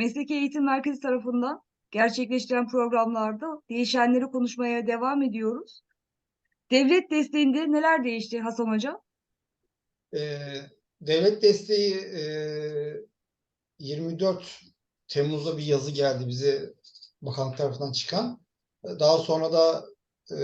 Mesleki Eğitim Merkezi tarafından gerçekleştirilen programlarda değişenleri konuşmaya devam ediyoruz. Devlet desteğinde neler değişti Hasan Hocam? Ee, devlet desteği e, 24 Temmuz'da bir yazı geldi bize bakanlık tarafından çıkan. Daha sonra da e,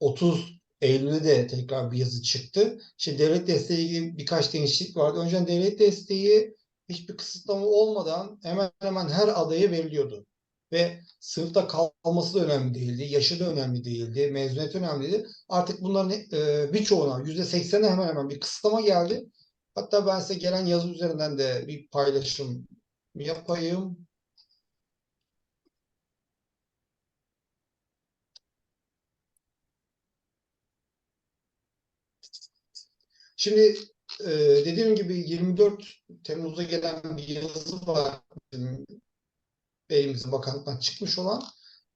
30 Eylül'de de tekrar bir yazı çıktı. İşte devlet desteği birkaç değişiklik vardı. Önceden devlet desteği hiçbir kısıtlama olmadan hemen hemen her adaya veriliyordu. Ve sınıfta kalması da önemli değildi, yaşı da önemli değildi, mezuniyet önemli değildi. Artık bunların e, birçoğuna, %80'e hemen hemen bir kısıtlama geldi. Hatta ben size gelen yazı üzerinden de bir paylaşım yapayım. Şimdi e, dediğim gibi 24 Temmuz'da gelen bir yazı var bizim elimizin bakanlıktan çıkmış olan.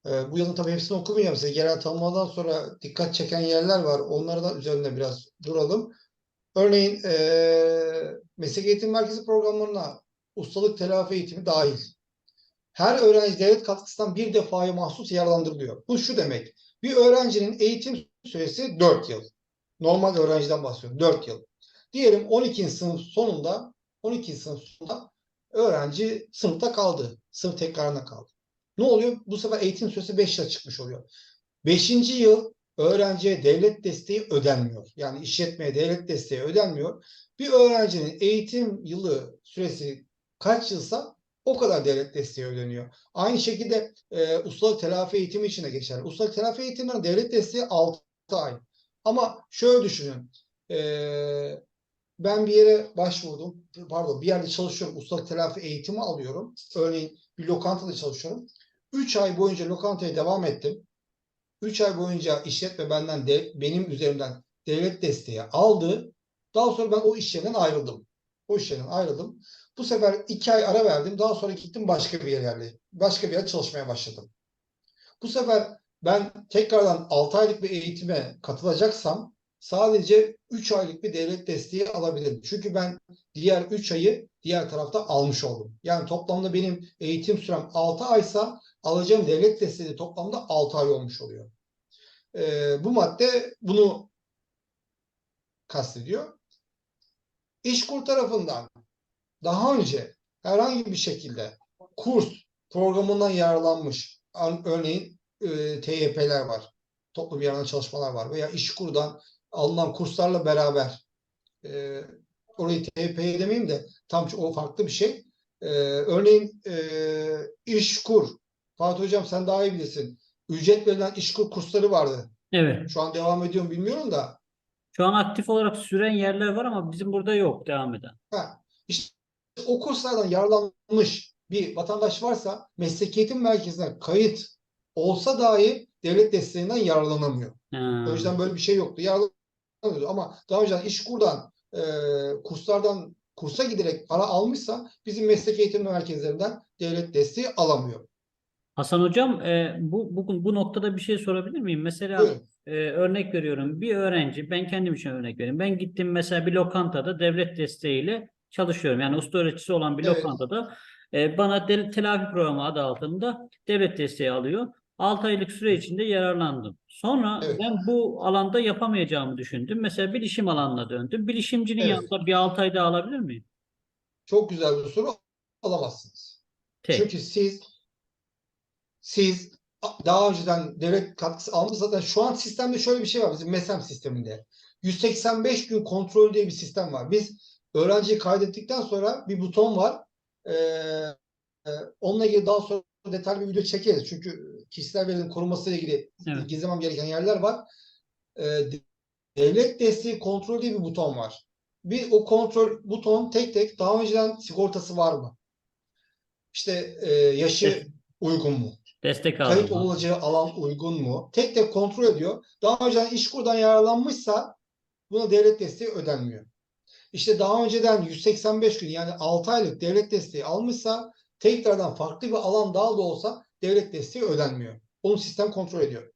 E, bu yazın tabii hepsini okumayacağım size. Genel tanımladan sonra dikkat çeken yerler var. Onları da üzerinde biraz duralım. Örneğin e, meslek eğitim merkezi programlarına ustalık telafi eğitimi dahil. Her öğrenci devlet katkısından bir defaya mahsus yararlandırılıyor. Bu şu demek. Bir öğrencinin eğitim süresi 4 yıl. Normal öğrenciden bahsediyorum. 4 yıl. Diyelim 12. sınıf sonunda 12. sınıf sonunda öğrenci sınıfta kaldı. Sınıf tekrarına kaldı. Ne oluyor? Bu sefer eğitim süresi 5 yıla çıkmış oluyor. 5. yıl öğrenciye devlet desteği ödenmiyor. Yani işletmeye devlet desteği ödenmiyor. Bir öğrencinin eğitim yılı süresi kaç yılsa o kadar devlet desteği ödeniyor. Aynı şekilde e, ustalık telafi eğitimi için de geçerli. Ustalık telafi eğitiminin devlet desteği 6 ay. Ama şöyle düşünün. E, ben bir yere başvurdum. Pardon bir yerde çalışıyorum. Ustalık telafi eğitimi alıyorum. Örneğin bir lokantada çalışıyorum. 3 ay boyunca lokantaya devam ettim. 3 ay boyunca işletme benden de benim üzerimden devlet desteği aldı. Daha sonra ben o iş yerinden ayrıldım. O iş yerinden ayrıldım. Bu sefer 2 ay ara verdim. Daha sonra gittim başka bir yere başka bir yerde çalışmaya başladım. Bu sefer ben tekrardan 6 aylık bir eğitime katılacaksam sadece 3 aylık bir devlet desteği alabilirim. Çünkü ben diğer 3 ayı diğer tarafta almış oldum. Yani toplamda benim eğitim sürem 6 aysa alacağım devlet desteği toplamda 6 ay olmuş oluyor. Ee, bu madde bunu kastediyor. İşkur tarafından daha önce herhangi bir şekilde kurs programından yararlanmış örneğin e, TYP'ler var. Toplum yararlı çalışmalar var veya İşkur'dan alınan kurslarla beraber e, orayı TYP demeyeyim de tam o farklı bir şey. E, örneğin e, İşkur Fatih Hocam sen daha iyi bilirsin. Ücret verilen işkur kursları vardı. Evet. Şu an devam ediyor mu bilmiyorum da. Şu an aktif olarak süren yerler var ama bizim burada yok devam eden. Ha, işte o kurslardan yararlanmış bir vatandaş varsa meslek eğitim merkezine kayıt olsa dahi devlet desteğinden yararlanamıyor. Ha. Önceden böyle bir şey yoktu. Yararlanıyordu ama daha önceden işkurdan, e, kurslardan kursa giderek para almışsa bizim meslek eğitim merkezlerinden devlet desteği alamıyor. Hasan Hocam, e, bu bugün bu noktada bir şey sorabilir miyim? Mesela Buyurun. e, örnek veriyorum. Bir öğrenci, ben kendim için örnek vereyim. Ben gittim mesela bir lokantada devlet desteğiyle çalışıyorum. Yani usta öğretisi olan bir Evet. lokantada e, bana del- telafi programı adı altında devlet desteği alıyor. 6 aylık süre içinde yararlandım. Sonra Evet. ben bu alanda yapamayacağımı düşündüm. Mesela bilişim alanına döndüm. Bilişimcinin Evet. yanında bir 6 ay daha alabilir miyim? Çok güzel bir soru. Alamazsınız. Tek. Çünkü siz siz daha önceden devlet katkısı almış zaten şu an sistemde şöyle bir şey var bizim MESEM sisteminde. 185 gün kontrol diye bir sistem var. Biz öğrenciyi kaydettikten sonra bir buton var. Ee, e, onunla ilgili daha sonra detaylı bir video çekeriz. Çünkü kişisel verilerin korunması ile ilgili Evet. gizlemem gereken yerler var. De- devlet desteği kontrol diye bir buton var. Bir o kontrol buton tek tek daha önceden sigortası var mı? İşte e, yaşı Evet. uygun mu? Destek Kayıt aldım. olacağı alan uygun mu? Tek tek kontrol ediyor. Daha önceden işkurdan yararlanmışsa buna devlet desteği ödenmiyor. İşte daha önceden 185 gün yani 6 aylık devlet desteği almışsa tekrardan farklı bir alan daha da olsa devlet desteği ödenmiyor. Onu sistem kontrol ediyor.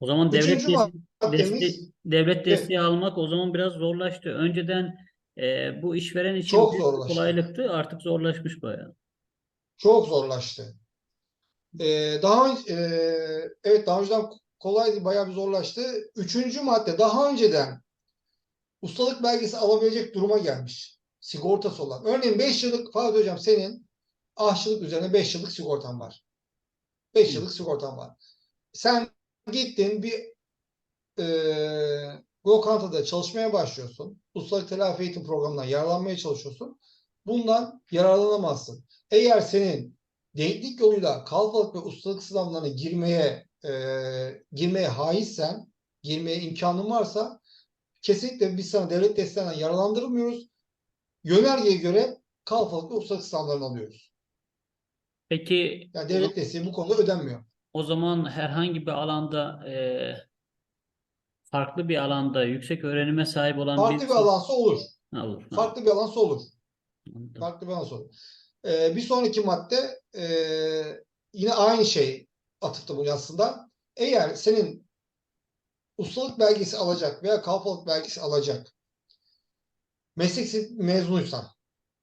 O zaman devlet Üçüncü des- maddemiz desteği, devlet Evet. desteği almak o zaman biraz zorlaştı. Önceden e, bu işveren için Çok zorlaştı. kolaylıktı. Artık zorlaşmış bayağı. Çok zorlaştı. Ee, daha e, evet daha önceden kolaydı, bayağı bir zorlaştı. Üçüncü madde daha önceden ustalık belgesi alabilecek duruma gelmiş. Sigortası olan. Örneğin 5 yıllık Fatih Hocam senin aşçılık üzerine 5 yıllık sigortan var. 5 Hı. yıllık sigortan var. Sen gittin bir e, lokantada çalışmaya başlıyorsun. Ustalık telafi eğitim programından yararlanmaya çalışıyorsun. Bundan yararlanamazsın. Eğer senin denklik yoluyla kalfalık ve ustalık sınavlarına girmeye e, girmeye haizsen, girmeye imkanın varsa kesinlikle biz sana devlet desteğinden yararlandırmıyoruz. Yönergeye göre kalfalık ve ustalık sınavlarını alıyoruz. Peki Yani devlet desteği bu konuda ödenmiyor. o zaman herhangi bir alanda e, farklı bir alanda yüksek öğrenime sahip olan Farklı birisi- bir alansa olur. Ha, olur. Ha, Farklı bir alansa olur. anladım. Farklı bir alansa olur. Ee, bir sonraki madde e, yine aynı şey atıfta bulunuyor aslında. Eğer senin ustalık belgesi alacak veya kalfalık belgesi alacak meslek mezunuysan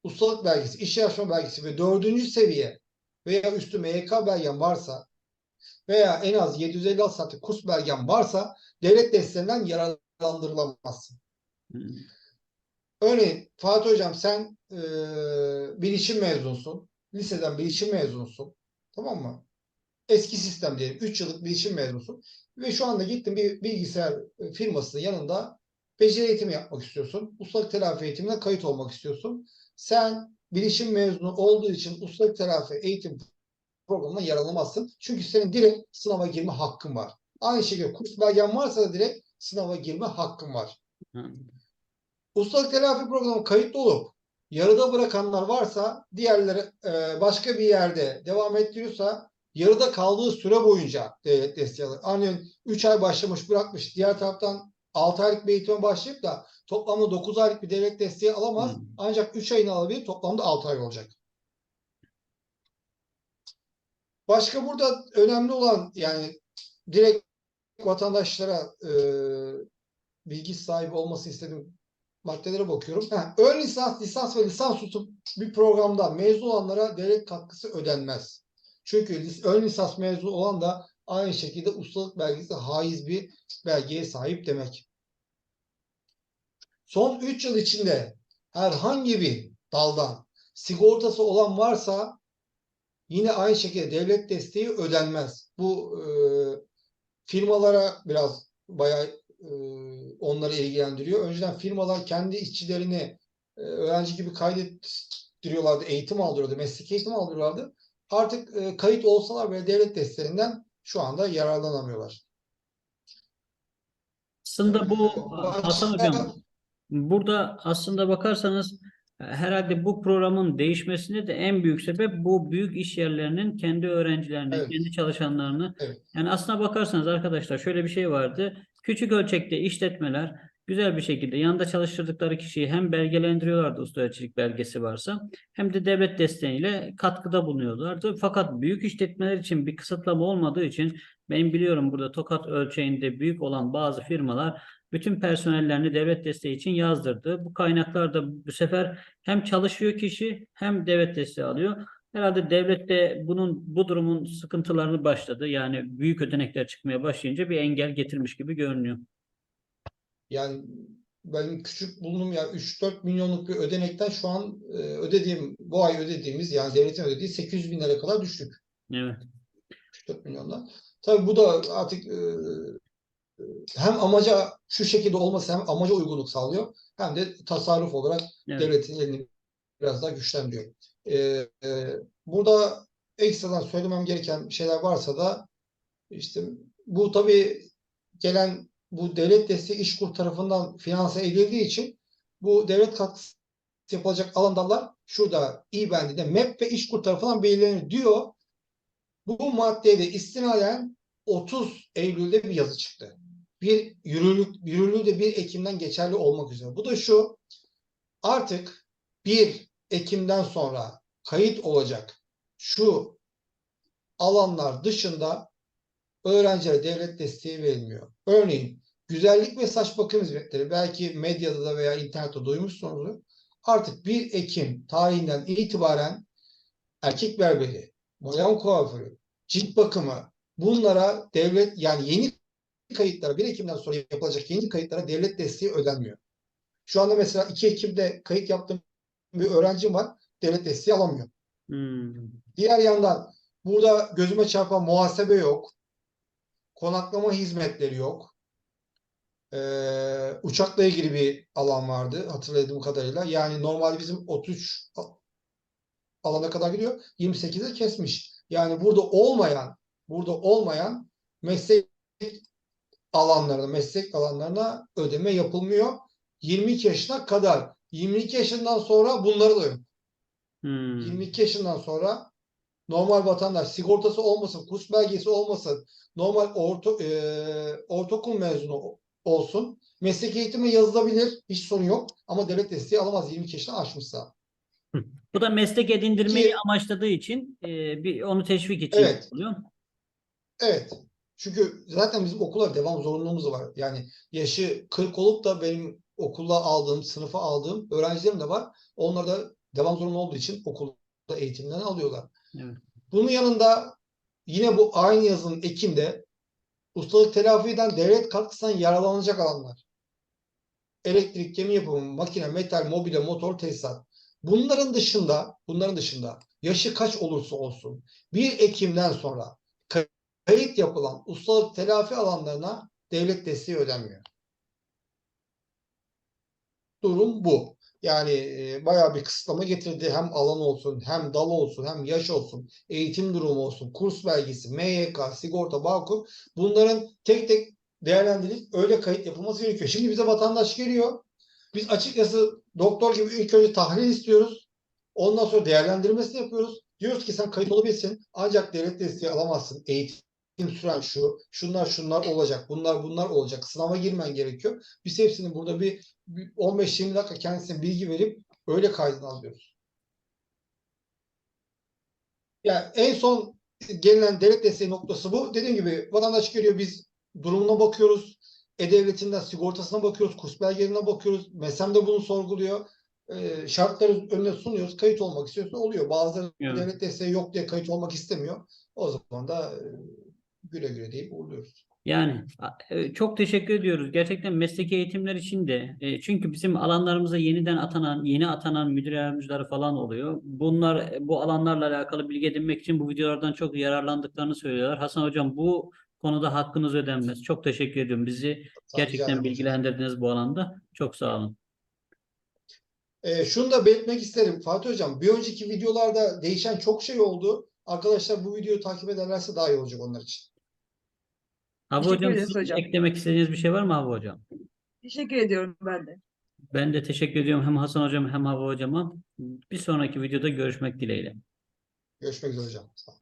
ustalık belgesi, iş yarışma belgesi ve dördüncü seviye veya üstü MYK belgen varsa veya en az 756 saatlik kurs belgen varsa devlet desteğinden yararlandırılamazsın. Hı. Örneğin Fatih Hocam sen e, bilişim mezunsun. Liseden bilişim mezunusun. Tamam mı? Eski sistem diyelim. 3 yıllık bilişim mezunusun. Ve şu anda gittin bir bilgisayar e, firmasının yanında beceri eğitimi yapmak istiyorsun. Ustalık telafi eğitimine kayıt olmak istiyorsun. Sen bilişim mezunu olduğu için ustalık telafi eğitim programına yararlanamazsın. Çünkü senin direkt sınava girme hakkın var. Aynı şekilde kurs belgen varsa da direkt sınava girme hakkın var. Hı. Ustalık telafi programı kayıtlı olup yarıda bırakanlar varsa diğerleri e, başka bir yerde devam ettiriyorsa yarıda kaldığı süre boyunca devlet desteği alır. Örneğin 3 ay başlamış bırakmış diğer taraftan 6 aylık bir eğitime başlayıp da toplamda 9 aylık bir devlet desteği alamaz. Hmm. Ancak 3 ayını alabilir toplamda 6 ay olacak. Başka burada önemli olan yani direkt vatandaşlara e, bilgi sahibi olması istediğim maddelere bakıyorum. Ha, ön lisans, lisans ve lisans tutup bir programda mezun olanlara devlet katkısı ödenmez. Çünkü ön lisans mezunu olan da aynı şekilde ustalık belgesi haiz bir belgeye sahip demek. Son 3 yıl içinde herhangi bir daldan sigortası olan varsa yine aynı şekilde devlet desteği ödenmez. Bu e, firmalara biraz bayağı e, onları ilgilendiriyor. Önceden firmalar kendi işçilerini e, öğrenci gibi kaydettiriyorlardı, eğitim aldırıyordu, meslek eğitim aldırıyorlardı. Artık e, kayıt olsalar bile devlet desteğinden şu anda yararlanamıyorlar. Aslında bu Başka- Hasan Hocam burada aslında bakarsanız e, herhalde bu programın değişmesinde de en büyük sebep bu büyük iş yerlerinin kendi öğrencilerini, Evet. kendi çalışanlarını Evet. yani aslına bakarsanız arkadaşlar şöyle bir şey vardı. Küçük ölçekte işletmeler güzel bir şekilde yanında çalıştırdıkları kişiyi hem belgelendiriyorlardı usta ölçülük belgesi varsa hem de devlet desteğiyle katkıda bulunuyorlardı. Fakat büyük işletmeler için bir kısıtlama olmadığı için ben biliyorum burada Tokat ölçeğinde büyük olan bazı firmalar bütün personellerini devlet desteği için yazdırdı. Bu kaynaklar da bu sefer hem çalışıyor kişi hem devlet desteği alıyor. Herhalde devlet de bunun bu durumun sıkıntılarını başladı. Yani büyük ödenekler çıkmaya başlayınca bir engel getirmiş gibi görünüyor. Yani benim küçük bulunum ya 3-4 milyonluk bir ödenekten şu an e, ödediğim bu ay ödediğimiz yani devletin ödediği 800 bin lira kadar düştük. Evet. 3-4 milyondan. Tabii bu da artık e, hem amaca şu şekilde olması hem amaca uygunluk sağlıyor hem de tasarruf olarak Evet. devletin elini biraz daha güçlendiriyor. E, e, burada ekstradan söylemem gereken şeyler varsa da işte bu tabii gelen bu devlet desteği İşkur tarafından finanse edildiği için bu devlet katkısı yapılacak alan dallar şurada İ bendinde MEP ve İşkur tarafından belirlenir diyor. Bu maddeye de istinaden 30 Eylül'de bir yazı çıktı. Bir yürürlük, yürürlüğü de 1 Ekim'den geçerli olmak üzere. Bu da şu artık 1 Ekim'den sonra kayıt olacak şu alanlar dışında öğrencilere devlet desteği verilmiyor. Örneğin güzellik ve saç bakım hizmetleri belki medyada da veya internette duymuşsunuzdur. Artık 1 Ekim tarihinden itibaren erkek berberi, boyan kuaförü, cilt bakımı bunlara devlet yani yeni kayıtlara 1 Ekim'den sonra yapılacak yeni kayıtlara devlet desteği ödenmiyor. Şu anda mesela 2 Ekim'de kayıt yaptığım bir öğrencim var. Devlet desteği alamıyor. Hmm. Diğer yandan burada gözüme çarpan muhasebe yok. Konaklama hizmetleri yok. Ee, uçakla ilgili bir alan vardı hatırladığım kadarıyla. Yani normalde bizim 33 a- alana kadar gidiyor. 28'e kesmiş. Yani burada olmayan burada olmayan meslek alanlarına, meslek alanlarına ödeme yapılmıyor. 22 yaşına kadar. 22 yaşından sonra bunları da yok. Hmm. 22 yaşından sonra normal vatandaş sigortası olmasın, kurs belgesi olmasın, normal orta, e, ortaokul mezunu olsun. Meslek eğitimi yazılabilir, hiç sorun yok ama devlet desteği alamaz 22 yaşını aşmışsa. Bu da meslek edindirmeyi Ki- amaçladığı için e, bir onu teşvik için Evet. oluyor. Evet. Çünkü zaten bizim okula devam zorunluluğumuz var. Yani yaşı 40 olup da benim okulda aldığım, sınıfa aldığım öğrencilerim de var. Onlar da devam zorunlu olduğu için okulda eğitimlerini alıyorlar. Evet. Bunun yanında yine bu aynı yazının ekinde ustalık telafi eden devlet katkısından yararlanacak alanlar. Elektrik, gemi yapımı, makine, metal, mobilya, motor, tesisat. Bunların dışında, bunların dışında yaşı kaç olursa olsun 1 Ekim'den sonra kay- kayıt yapılan ustalık telafi alanlarına devlet desteği ödenmiyor. Durum bu. Yani e, bayağı bir kısıtlama getirdi. Hem alan olsun, hem dal olsun, hem yaş olsun, eğitim durumu olsun, kurs belgesi, MYK, sigorta, Bağkur bunların tek tek değerlendirilip öyle kayıt yapılması gerekiyor. Şimdi bize vatandaş geliyor. Biz açıkçası doktor gibi ilk önce tahlil istiyoruz. Ondan sonra değerlendirmesini yapıyoruz. Diyoruz ki sen kayıt olabilirsin ancak devlet desteği alamazsın. Eğitim süren şu, şunlar şunlar olacak, bunlar bunlar olacak. Sınava girmen gerekiyor. Biz hepsini burada bir 15-20 dakika kendisine bilgi verip öyle kaydını alıyoruz. Yani en son gelinen devlet desteği noktası bu. Dediğim gibi vatandaş geliyor biz durumuna bakıyoruz. E-Devleti'nden sigortasına bakıyoruz. Kurs belgelerine bakıyoruz. MESEM de bunu sorguluyor. Ee, şartları önüne sunuyoruz. Kayıt olmak istiyorsa oluyor. Bazıları Evet. devlet desteği yok diye kayıt olmak istemiyor. O zaman da e, güle güle deyip uğurluyoruz. Yani e, çok teşekkür ediyoruz. Gerçekten mesleki eğitimler için de. E, Çünkü bizim alanlarımıza yeniden atanan, yeni atanan müdür yardımcıları falan oluyor. Bunlar e, bu alanlarla alakalı bilgi edinmek için bu videolardan çok yararlandıklarını söylüyorlar. Hasan Hocam bu konuda hakkınız ödenmez. Çok teşekkür ediyorum. Bizi gerçekten bilgilendirdiniz bu alanda. Çok sağ olun. E, şunu da belirtmek isterim Fatih Hocam. Bir önceki videolarda değişen çok şey oldu. Arkadaşlar bu videoyu takip ederlerse daha iyi olacak onlar için. Teşekkür Hocam ederiz sizin hocam. eklemek istediğiniz bir şey var mı Hava Hocam? Teşekkür ediyorum ben de. Ben de teşekkür ediyorum hem Hasan Hocam hem Hava Hocama. Bir sonraki videoda görüşmek dileğiyle. Görüşmek üzere hocam. Sağ olun.